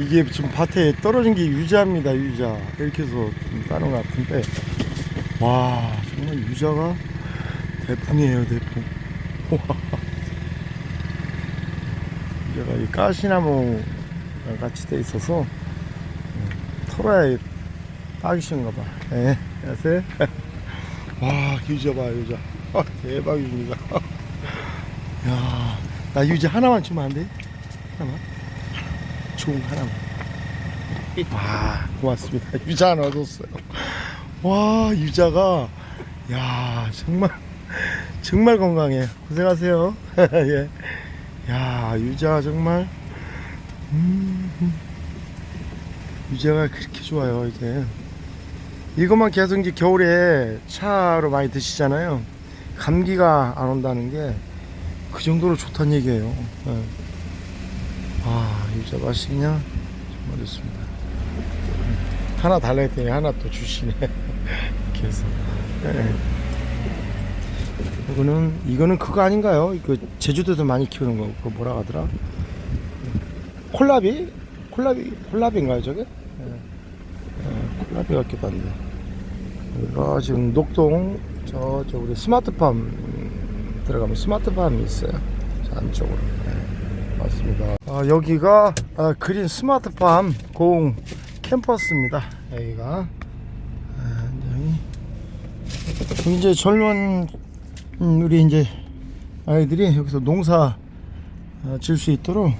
이게 지금 밭에 떨어진 게 유자입니다, 유자. 이렇게 해서 좀 따는 것 같은데. 와, 정말 유자가 대풍이에요, 대풍. 와. 유자가 이 가시나무 같이 돼 있어서 음, 털어야 따기 쉬운가 봐. 예, 안녕하세요. 와, 유자 봐, 유자. 아, 대박입니다. 야, 나 유자 하나만 주면 안 돼? 하나만? 좋은 거 하나만. 와, 고맙습니다. 유자 하나 얻었어요. 와, 유자가, 야, 정말, 정말 건강해. 고생하세요. 예. 야, 유자 정말, 음, 유자가 그렇게 좋아요, 이게. 이것만 계속 이제 겨울에 차로 많이 드시잖아요. 감기가 안 온다는 게 그 정도로 좋다는 얘기예요. 예. 아, 유자 맛있냐? 정말 좋습니다. 음, 하나 달라 했더니 하나 또 주시네. 이렇게. 예. 이거는, 이거는 그거 아닌가요? 그 제주도에서 많이 키우는 거, 그거 뭐라 하더라? 콜라비? 콜라비, 콜라비인가요, 저게? 예. 예, 콜라비 같기도 한데. 여기가 지금 녹동, 저, 저, 우리 스마트팜 음, 들어가면 스마트팜이 있어요. 저 안쪽으로. 네, 맞습니다. 아, 여기가 아, 그린 스마트팜 공 캠퍼스입니다. 여기가. 아, 여기. 이제 젊은 음, 우리 이제 아이들이 여기서 농사 질수 있도록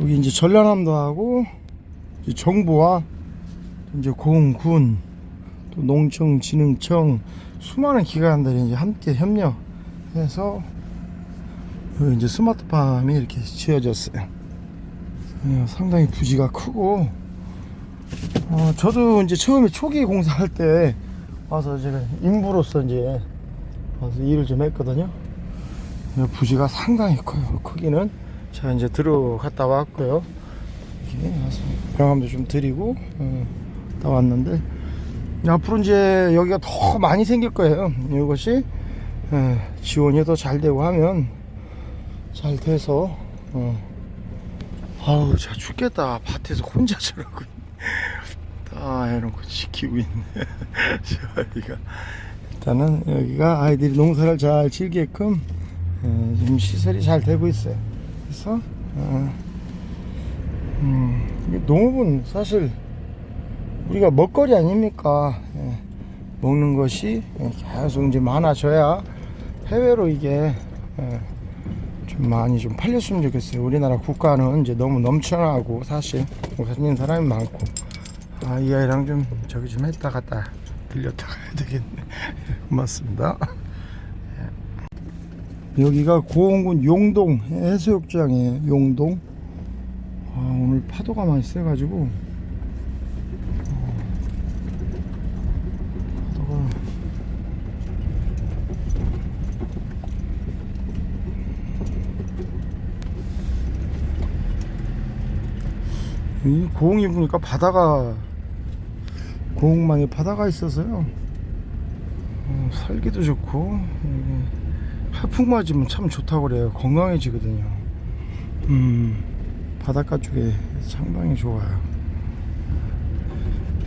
여기 이제 전라남도 하고 이제 정부와 이제 공군 또 농청 진흥청 수많은 기관들이 이제 함께 협력해서 여기 이제 스마트팜이 이렇게 지어졌어요. 예, 상당히 부지가 크고 어, 저도 이제 처음에 초기 공사할 때 와서 제가 인부로서 이제 와서 일을 좀 했거든요. 이 부지가 상당히 커요. 크기는 제가 이제 들어갔다 왔고요. 이렇게 와서 명함도 좀 드리고 어, 다 왔는데 앞으로 이제 여기가 더 많이 생길 거예요. 이것이 예, 지원이 더 잘 되고 하면 잘 돼서 어. 아우 진짜 죽겠다. 밭에서 혼자 저러고 다 해놓고 지키고 있네. 저희가. 일단은 여기가 아이들이 농사를 잘 지게끔 예, 지금 시설이 잘 되고 있어요. 그래서 어, 음, 농업은 사실 우리가 먹거리 아닙니까? 예, 먹는 것이 계속 이제 많아져야 해외로 이게 예, 좀 많이 좀 팔렸으면 좋겠어요. 우리나라 국가는 이제 너무 넘쳐나고 사실 가진 사람이 많고 아 이 아이랑 좀 저기 좀 했다 갔다 들렸다 가야 되겠네. 고맙습니다. 예. 여기가 고흥군 용동 해수욕장이에요. 용동. 아, 오늘 파도가 많이 세가지고 파도가 이 고흥이 보니까 바다가 고흥만에 바다가 있어서요 어, 살기도 좋고 음, 하풍 맞으면 참 좋다고 그래요 건강해지거든요 음, 바닷가 쪽에 상당히 좋아요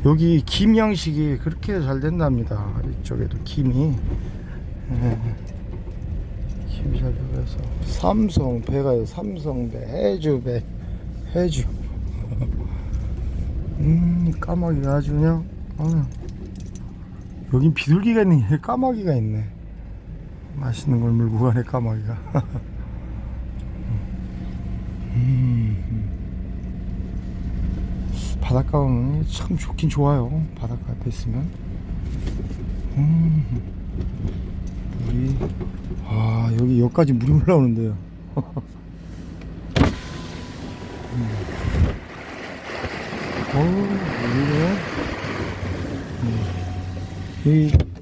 여기 김 양식이 그렇게 잘 된답니다. 이쪽에도 김이 예. 김이 잘 되고 해서 삼성 배가요. 삼성배 해주배 해주. 음 까마귀가 아주 그냥 어. 여긴 비둘기가 있네. 까마귀가 있네. 맛있는 걸 물고 가네 까마귀가. 음. 바닷가 오면 참 좋긴 좋아요. 바닷가 앞에 있으면. 음, 물이, 아, 여기 여기까지 물이 올라오는데요. 음. 어우, 여기네. 음.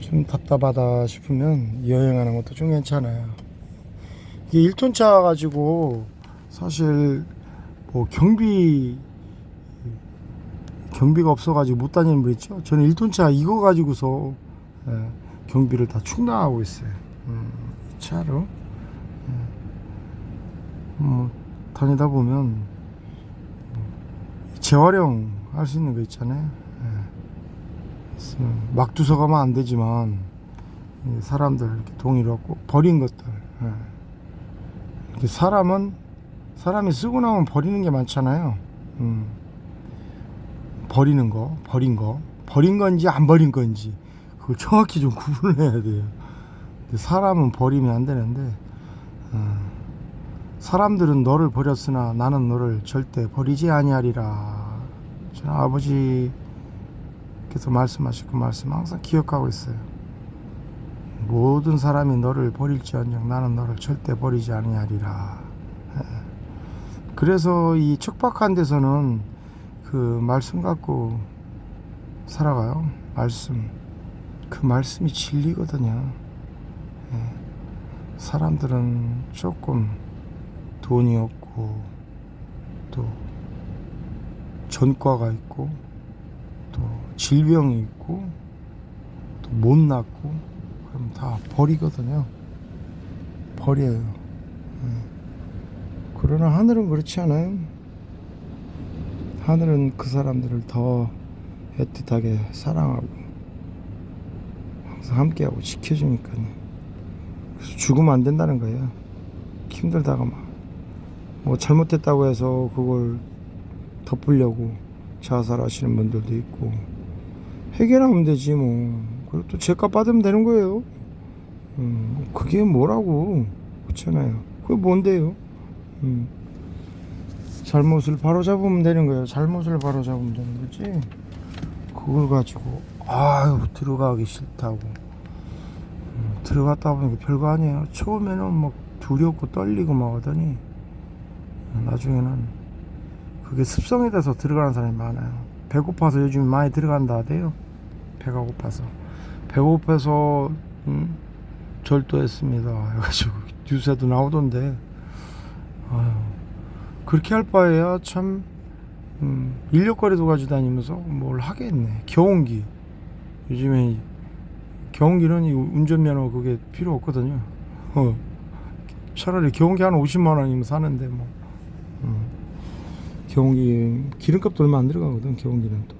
좀 답답하다 싶으면 여행하는 것도 좀 괜찮아요. 이게 1톤 차 가지고 사실 뭐 경비 경비가 없어가지고 못 다니는 분 있죠. 저는 1톤 차 이거 가지고서 예, 경비를 다 충당하고 있어요. 음, 이 차로 뭐 다니다 보면 재활용 할 수 있는 거 있잖아요. 예. 있으면 막두서 가면 안 되지만 이 사람들 이렇게 동의를 얻고 버린 것들. 예. 사람은 사람이 쓰고 나면 버리는 게 많잖아요. 음. 버리는 거, 버린 거, 버린 건지 안 버린 건지 그걸 정확히 좀 구분을 해야 돼요. 사람은 버리면 안 되는데 어, 사람들은 너를 버렸으나 나는 너를 절대 버리지 아니하리라. 저는 아버지께서 말씀하실 그 말씀 항상 기억하고 있어요. 모든 사람이 너를 버릴지언정 나는 너를 절대 버리지 아니하리라. 예. 그래서 이 척박한 데서는 그 말씀 갖고 살아가요. 말씀. 그 말씀이 진리거든요. 예. 사람들은 조금 돈이 없고 또 전과가 있고 또 질병이 있고 또 못났고 그럼 다 버리거든요. 버려요. 예. 그러나 하늘은 그렇지 않아요. 하늘은 그 사람들을 더 애틋하게 사랑하고 항상 함께하고 지켜주니까요. 그래서 죽으면 안 된다는 거예요. 힘들다가 막 뭐 잘못했다고 해서 그걸 덮으려고 자살하시는 분들도 있고 해결하면 되지 뭐. 그리고 또 죄값 받으면 되는 거예요. 음, 그게 뭐라고 그렇잖아요. 그게 뭔데요? 음, 잘못을 바로 잡으면 되는 거예요. 잘못을 바로 잡으면 되는 거지. 그걸 가지고 아유 들어가기 싫다고. 음, 들어갔다 보니까 별거 아니에요. 처음에는 막 두렵고 떨리고 막 하더니 나중에는 그게 습성이 돼서 들어가는 사람이 많아요. 배고파서 요즘 많이 들어간다 하대요. 배가 고파서. 배고파서 음, 절도했습니다. 해가지고 뉴스에도 나오던데. 아유, 그렇게 할 바에야 참 음, 인력거리도 가지고 다니면서 뭘 하겠네. 경운기. 요즘에 경운기는 이 운전면허 그게 필요 없거든요. 어. 차라리 경운기 한 50만 원이면 사는데 뭐. 음. 경운기 기름값도 얼마 안 들어가거든 경운기는 또.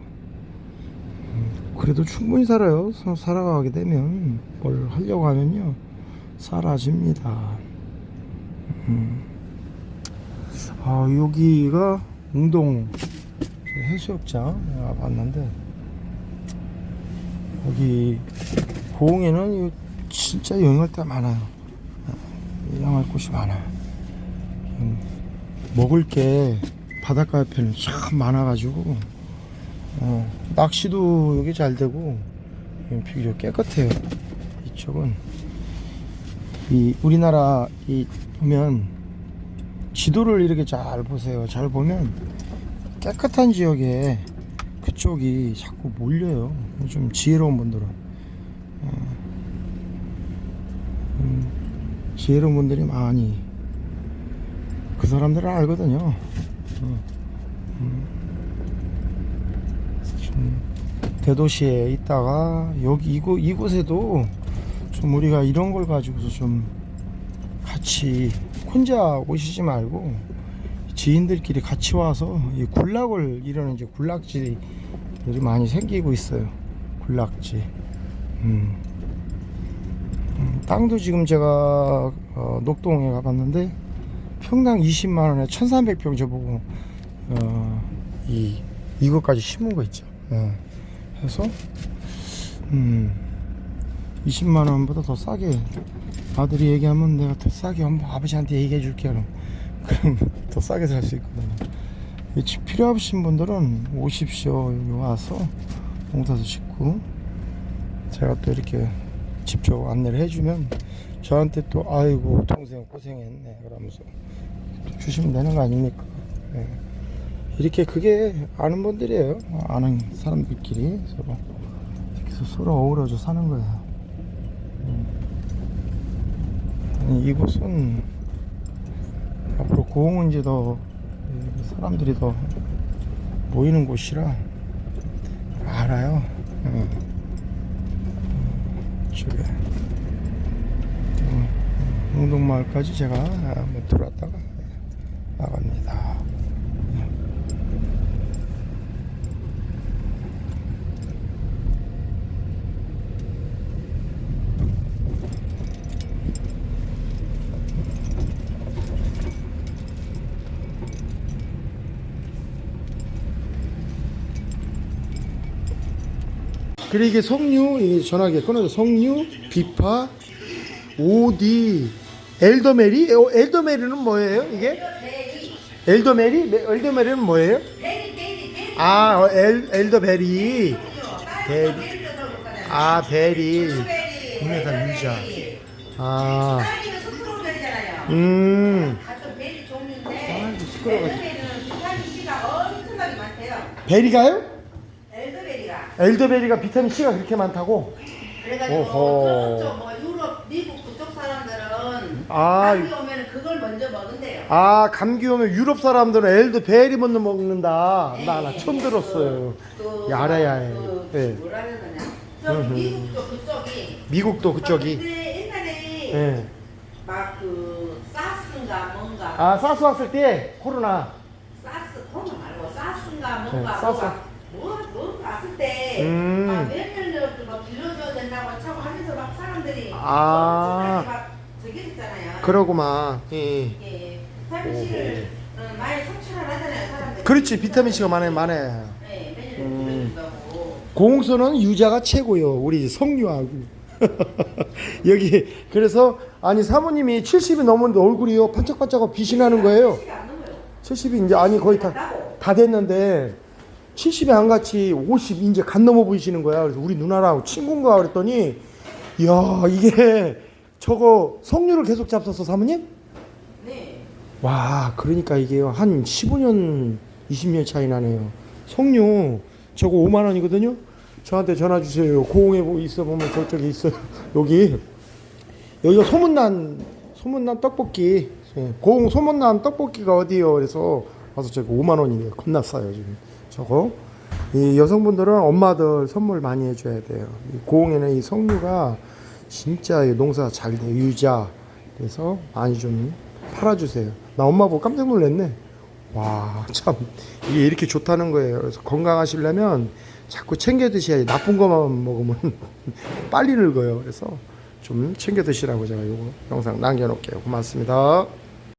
음, 그래도 충분히 살아요. 사- 살아가게 되면 뭘 하려고 하면요. 사라집니다. 음. 아 여기가 웅동 해수욕장 내가 봤는데 여기 고흥에는 이 진짜 여행할 데가 많아요. 여행할 곳이 많아 음, 먹을 게 바닷가 옆에는 참 많아가지고 어, 낚시도 여기 잘 되고 음, 비교적 깨끗해요 이쪽은. 이 우리나라 이 보면 지도를 이렇게 잘 보세요. 잘 보면 깨끗한 지역에 그쪽이 자꾸 몰려요. 좀 지혜로운 분들은. 어, 음, 지혜로운 분들이 많이. 그 사람들은 알거든요 대도시에 있다가 여기 이곳 이곳에도 좀 우리가 이런 걸 가지고서 좀 같이 혼자 오시지 말고 지인들끼리 같이 와서 이 군락을 이러는 이제 군락지들이 많이 생기고 있어요. 군락지. 음. 음, 땅도 지금 제가 어, 녹동에 가봤는데 평당 20만 원에 1,300평 저보고 어, 이 이거까지 심은 거 있죠. 예. 해서 음, 20만 원보다 더 싸게 아들이 얘기하면 내가 더 싸게 한번 아버지한테 얘기해 줄게 그럼 그럼 더 싸게 살 수 있거든요. 이집 필요하신 분들은 오십시오 여기 와서 농사도 짓고 제가 또 이렇게 직접 안내를 해주면 저한테 또 아이고 동생 고생했네 그러면서 또 주시면 되는 거 아닙니까? 예. 이렇게 그게 아는 분들이에요. 아는 사람들끼리 서로 이렇게 서로 어우러져 사는 거예요. 음. 아니, 이곳은 앞으로 이제 더이 사람들이 더 모이는 곳이라 알아요. 음. 이쪽에 음, 웅동마을까지 제가 한번 들어왔다가 나갑니다. 그리고 이게 석류 이게 전화기 끊어져. 석류 비파 오디 엘더메리? 어, 엘더메리는 뭐예요 이게 엘더메리 네, 엘더메리는 뭐예요 아 어, 엘 엘더베리 베리 아 베리 국내산 유자 아. 음 같은 베리 종류인데 아이고, 시끄러워가지고. 엘드베리는 비타민 C가 엄청나게 많대요. 베리가요 엘드베리가. 엘더베리가 비타민 C가 그렇게 많다고 그래가지고 오호. 저쪽 뭐 유럽, 미국 그쪽 사람들은 아. 오면 그걸 먼저 먹은대요. 아 감기 오면 유럽 사람들은 엘더베리 먼저 먹는다 나 나 처음 들었어요. 그 예. 뭐라 해야 되냐. 저기 미국 쪽 그쪽이. 미국도 그쪽이 근데 옛날에 예. 막 그 사스인가 뭔가 아 사스 왔을 때 코로나 사스 코로나 말고 사스인가 네, 뭔가 사스. 뭐가 뭐 왔을 때 음. 막 몇년도 막 빌려줘야 된다고 차고 하면서 막 사람들이 아. 막 저기 했잖아요. 그러구만 예. 예, 비타민 C를 어, 많이 섭취를 하잖아요 사람들이. 그렇지 비타민 C가 많아 많아 네, 매일 음. 빌려준다고. 공수는 유자가 최고요 우리 석류하고 여기 그래서 아니 사모님이 70이 넘었는데 얼굴이요 반짝반짝하고 빛이 나는 거예요 C가 안 넘어요. 70이 이제 아니 거의 다 나고. 다 됐는데 70에 안 같이 50 이제 간 넘어 보이시는 거야. 그래서 우리 누나랑 친구인가 그랬더니 야 이게 저거 석류를 계속 잡섰어 사모님? 네. 와 그러니까 이게 한 15년 20년 차이 나네요. 석류 저거 5만 원이거든요. 저한테 전화 주세요. 고흥에 뭐 있어 보면 저쪽에 있어요. 여기 여기가 소문난 소문난 떡볶이 예, 고흥 소문난 떡볶이가 어디요? 그래서 와서 저거 5만 원이네요. 겁나 싸요 지금 저거. 이 여성분들은 엄마들 선물 많이 해줘야 돼요. 이 고흥에는 이 석류가 진짜 이 농사 잘 돼요. 유자. 그래서 많이 좀 팔아주세요. 나 엄마 보고 깜짝 놀랐네. 와, 참, 이게 이렇게 좋다는 거예요. 그래서 건강하시려면 자꾸 챙겨 드셔야 나쁜 것만 먹으면 빨리 늙어요. 그래서 좀 챙겨 드시라고 제가 이거 영상 남겨놓을게요. 고맙습니다.